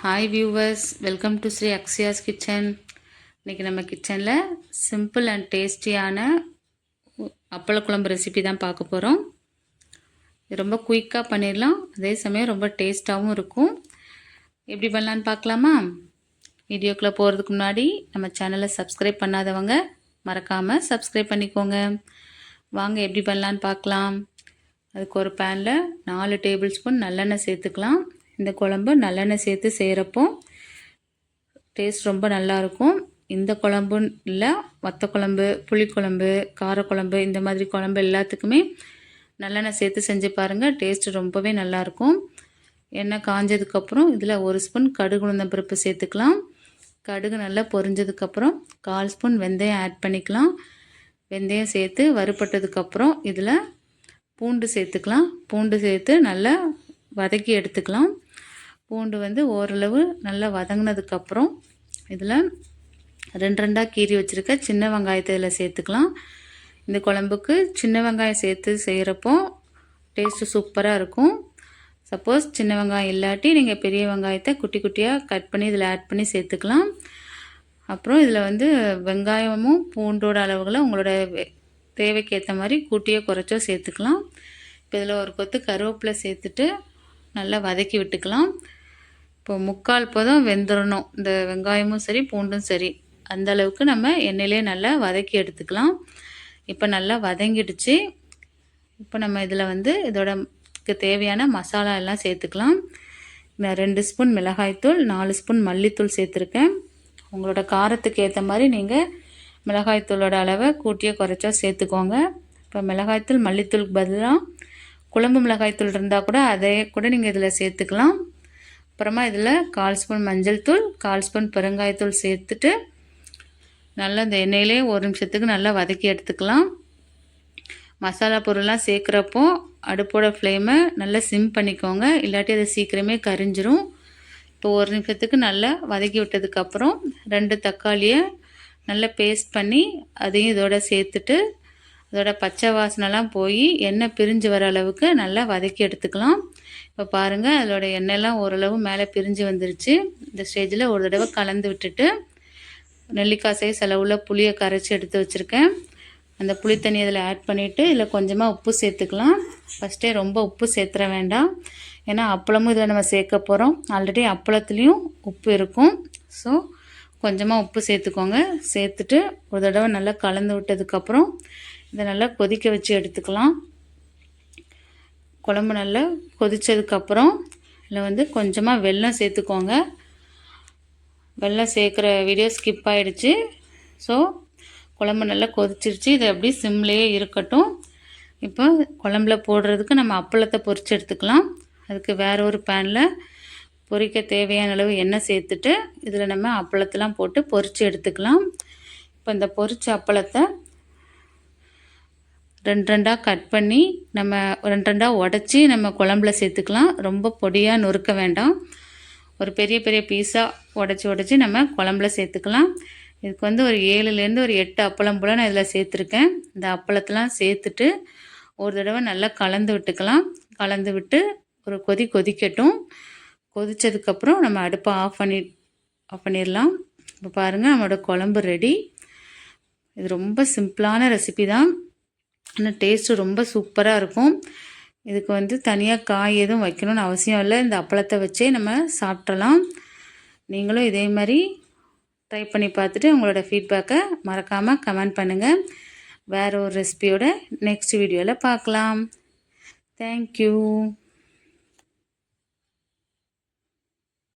Hi viewers welcome to Sri Akshaya's kitchen இன்றைக்கி நம்ம கிச்சனில் சிம்பிள் அண்ட் டேஸ்டியான அப்பளக்குழம்பு ரெசிபி தான் பார்க்க போகிறோம் ரொம்ப குயிக்காக பண்ணிடலாம் அதே சமயம் ரொம்ப டேஸ்ட்டாகவும் இருக்கும். எப்படி பண்ணலான்னு பார்க்கலாமா? வீடியோக்குள்ளே போகிறதுக்கு முன்னாடி நம்ம சேனலை சப்ஸ்கிரைப் பண்ணாதவங்க மறக்காமல் சப்ஸ்கிரைப் பண்ணிக்கோங்க. வாங்க எப்படி பண்ணலான்னு பார்க்கலாம். அதுக்கு ஒரு பேனில் நாலு டேபிள் ஸ்பூன் நல்லெண்ணெய் சேர்த்துக்கலாம். இந்த குழம்பு நல்லெண்ணெய் சேர்த்து செய்கிறப்போ டேஸ்ட் ரொம்ப நல்லாயிருக்கும் இந்த குழம்புன்னு இல்லை வத்த குழம்பு புளிக்குழம்பு காரக்குழம்பு இந்த மாதிரி குழம்பு எல்லாத்துக்குமே நல்லெண்ணெய் சேர்த்து செஞ்சு பாருங்கள் டேஸ்ட் ரொம்பவே நல்லாயிருக்கும் எண்ணெய் காஞ்சதுக்கப்புறம் இதில் ஒரு ஸ்பூன் கடுகு உளுந்தம் பருப்பு சேர்த்துக்கலாம். கடுகு நல்லா பொரிஞ்சதுக்கப்புறம் கால் ஸ்பூன் வெந்தயம் ஆட் பண்ணிக்கலாம். வெந்தயம் சேர்த்து வறுப்பட்டதுக்கப்புறம் இதில் பூண்டு சேர்த்துக்கலாம். பூண்டு சேர்த்து நல்லா வதக்கி எடுத்துக்கலாம். பூண்டு வந்து ஓரளவு நல்லா வதங்கினதுக்கப்புறம் இதில் ரெண்டு ரெண்டாக கீறி வச்சுருக்க சின்ன வெங்காயத்தை இதில் சேர்த்துக்கலாம். இந்த குழம்புக்கு சின்ன வெங்காயம் சேர்த்து செய்கிறப்போ டேஸ்ட்டு சூப்பராக இருக்கும். சப்போஸ் சின்ன வெங்காயம் இல்லாட்டி நீங்கள் பெரிய வெங்காயத்தை குட்டி குட்டியாக கட் பண்ணி இதில் ஆட் பண்ணி சேர்த்துக்கலாம். அப்புறம் இதில் வந்து வெங்காயமும் பூண்டோட அளவுகளை உங்களோட தேவைக்கு ஏற்ற மாதிரி கூட்டியோ குறைச்சோ சேர்த்துக்கலாம். இப்போ இதில் ஒரு கொத்து கருவேப்பிலை சேர்த்துட்டு நல்லா வதக்கி விட்டுக்கலாம். இப்போ முக்கால் பதம் வெந்துடணும் இந்த வெங்காயமும் சரி பூண்டும் சரி. அந்த அளவுக்கு நம்ம எண்ணெயிலே நல்லா வதக்கி எடுத்துக்கலாம். இப்போ நல்லா வதங்கிடுச்சு. இப்போ நம்ம இதில் வந்து இதோட தேவையான மசாலா எல்லாம் சேர்த்துக்கலாம். நான் ரெண்டு ஸ்பூன் மிளகாய்த்தூள் நாலு ஸ்பூன் மல்லித்தூள் சேர்த்துருக்கேன். உங்களோட காரத்துக்கு ஏற்ற மாதிரி நீங்கள் மிளகாய்த்தூளோட அளவை கூட்டியோ குறைச்சோ சேர்த்துக்கோங்க. இப்போ மிளகாய்த்தூள் மல்லித்தூளுக்கு பதிலாக குழம்பு மிளகாய்த்தூள் இருந்தால் கூட அதே கூட நீங்கள் இதில் சேர்த்துக்கலாம். அப்புறமா இதில் கால் ஸ்பூன் மஞ்சள் தூள் கால் ஸ்பூன் பெருங்காயத்தூள் சேர்த்துட்டு நல்லா இந்த எண்ணெயிலே ஒரு நிமிஷத்துக்கு நல்லா வதக்கி எடுத்துக்கலாம். மசாலா பொருள்லாம் சேர்க்குறப்போ அடுப்போட ஃப்ளேமை நல்லா சிம் பண்ணிக்கோங்க. இல்லாட்டி அதை சீக்கிரமே கரிஞ்சிரும். இப்போ ஒரு நிமிஷத்துக்கு நல்லா வதக்கி விட்டதுக்கப்புறம் ரெண்டு தக்காளியை நல்லா பேஸ்ட் பண்ணி அதையும் இதோட சேர்த்துட்டு அதோட பச்சை வாசனைலாம் போய் எண்ணெய் பிரிஞ்சு வர அளவுக்கு நல்லா வதக்கி எடுத்துக்கலாம். இப்போ பாருங்கள் அதோட எண்ணெய்லாம் ஓரளவு மேலே பிரிஞ்சு வந்துருச்சு. இந்த ஸ்டேஜில் ஒரு தடவை கலந்து விட்டுட்டு நெல்லிக்காய் சைஸ் அளவில் புளியை கரைச்சி எடுத்து வச்சுருக்கேன். அந்த புளி தண்ணி அதில் ஆட் பண்ணிவிட்டு இதில் கொஞ்சமாக உப்பு சேர்த்துக்கலாம். ஃபஸ்ட்டே ரொம்ப உப்பு சேர்த்துற வேண்டாம். ஏன்னா அப்பளமும் இதில் நம்ம சேர்க்க போகிறோம் ஆல்ரெடி அப்பளத்துலேயும் உப்பு இருக்கும். ஸோ கொஞ்சமாக உப்பு சேர்த்துக்கோங்க. சேர்த்துட்டு ஒரு தடவை நல்லா கலந்து விட்டதுக்கப்புறம் இதை நல்லா கொதிக்க வச்சு எடுத்துக்கலாம். குழம்பு நல்லா கொதித்ததுக்கப்புறம் இதில் வந்து கொஞ்சமாக வெல்லம் சேர்த்துக்கோங்க. வெல்லம் சேர்க்குற வீடியோ ஸ்கிப் ஆகிடுச்சு ஸோ குழம்பு நல்லா கொதிச்சிருச்சு. இதை அப்படியே சிம்லேயே இருக்கட்டும். இப்போ குழம்புல போடுறதுக்கு நம்ம அப்பளத்தை பொரித்து எடுத்துக்கலாம். அதுக்கு வேற ஒரு பேனில் பொரிக்க தேவையான அளவு எண்ணெய் சேர்த்துட்டு இதில் நம்ம அப்பளத்தெலாம் போட்டு பொரித்து எடுத்துக்கலாம். இப்போ இந்த பொரிச்ச அப்பளத்தை ரெண்டு ரெண்டாக கட் பண்ணி நம்ம ரெண்டு ரெண்டாக உடச்சி நம்ம குழம்புல சேர்த்துக்கலாம். ரொம்ப பொடியாக நொறுக்க வேண்டாம். ஒரு பெரிய பெரிய பீஸாக உடச்சி உடச்சி நம்ம குழம்புல சேர்த்துக்கலாம். இதுக்கு வந்து ஒரு ஏழுலேருந்து ஒரு எட்டு அப்பளம் போல் நான் இதில் சேர்த்துருக்கேன். இந்த அப்பளத்தெலாம் சேர்த்துட்டு ஒரு தடவை நல்லா கலந்து விட்டுக்கலாம். கலந்து விட்டு ஒரு கொதி கொதிக்கட்டும். கொதித்ததுக்கப்புறம் நம்ம அடுப்பை ஆஃப் பண்ணி ஆஃப் பண்ணிடலாம். இப்போ பாருங்கள் நம்மளோட குழம்பு ரெடி இது ரொம்ப சிம்பிளான ரெசிபி தான். ஆனால் டேஸ்ட்டு ரொம்ப சூப்பராக இருக்கும். இதுக்கு வந்து தனியாக காய் எதுவும் வைக்கணும்னு அவசியம் இல்லை. இந்த அப்பளத்தை வச்சே நம்ம சாப்பிட்றலாம் நீங்களும் இதே மாதிரி ட்ரை பண்ணி பார்த்துட்டு உங்களோட ஃபீட்பேக்கை மறக்காமல் கமெண்ட் பண்ணுங்கள் வேறு ஒரு ரெசிபியோட நெக்ஸ்ட் வீடியோவில் பார்க்கலாம். தேங்க்யூ